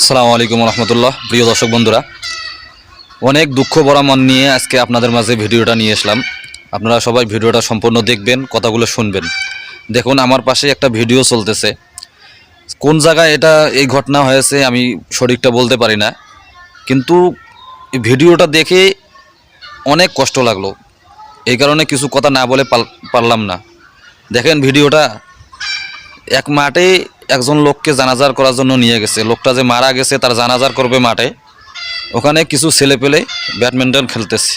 আসসালামু আলাইকুম রহমতুল্লাহ। প্রিয় দর্শক বন্ধুরা, অনেক দুঃখ ভরা মন নিয়ে আজকে আপনাদের মাঝে ভিডিওটা নিয়ে আসলাম আপনারা সবাই ভিডিওটা সম্পূর্ণ দেখবেন, কথাগুলো শুনবেন। দেখুন, আমার পাশে একটা ভিডিও চলতেছে। কোন জায়গায় এটা, এই ঘটনা হয়েছে আমি সঠিকটা বলতে পারি না। কিন্তু ভিডিওটা দেখে অনেক কষ্ট লাগল। এই কারণে কিছু কথা না বলে পারলাম না। দেখেন, ভিডিওটা এক মাঠে একজন লোককে জানাজার করার জন্য নিয়ে গেছে। লোকটা যে মারা গেছে, তার জানাজার করবে মাঠে। ওখানে কিছু ছেলে পেলে ব্যাডমিন্টন খেলতেছে।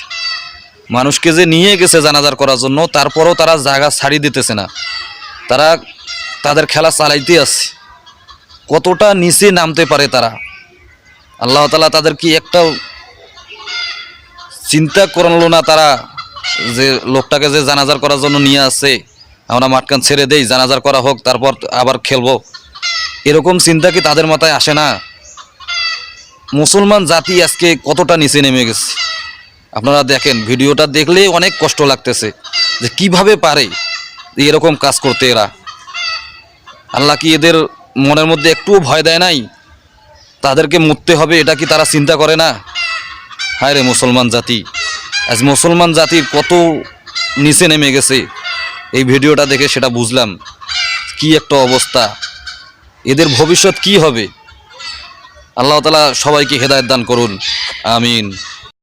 মানুষকে যে নিয়ে গেছে জানাজার করার জন্য, তারপরও তারা জায়গা ছাড়ি দিতেছে না। তারা তাদের খেলা চালাইতে আছে। কতটা নিচে নামতে পারে তারা? আল্লাহ তালা তাদের কি একটাও চিন্তা করল না তারা যে লোকটাকে যে জানাজার করার জন্য নিয়ে আসছে আমরা মাঠখান ছেড়ে দেই, জানাজার করা হোক, তারপর আবার খেলব। এরকম চিন্তা কি তাদের মাথায় আসে না? মুসলমান জাতি আজকে কতটা নিচে নেমে গেছে? আপনারা দেখেন, ভিডিওটা দেখলে অনেক কষ্ট লাগতেছে যে কীভাবে পারে এরকম কাজ করতে এরা। আল্লাহ কি এদের মনের মধ্যে একটুও ভয় দেয় নাই? তাদেরকে মরতে হবে, এটা কি তারা চিন্তা করে না? হায় রে মুসলমান জাতি, আজ মুসলমান জাতির কত নিচে নেমে গেছে। এই ভিডিওটা দেখে সেটা বুঝলাম, কি একটা অবস্থা। এদের ভবিষ্যৎ কি হবে? আল্লাহ তালা সবাইকে হেদায়ত দান করুন। আমিন।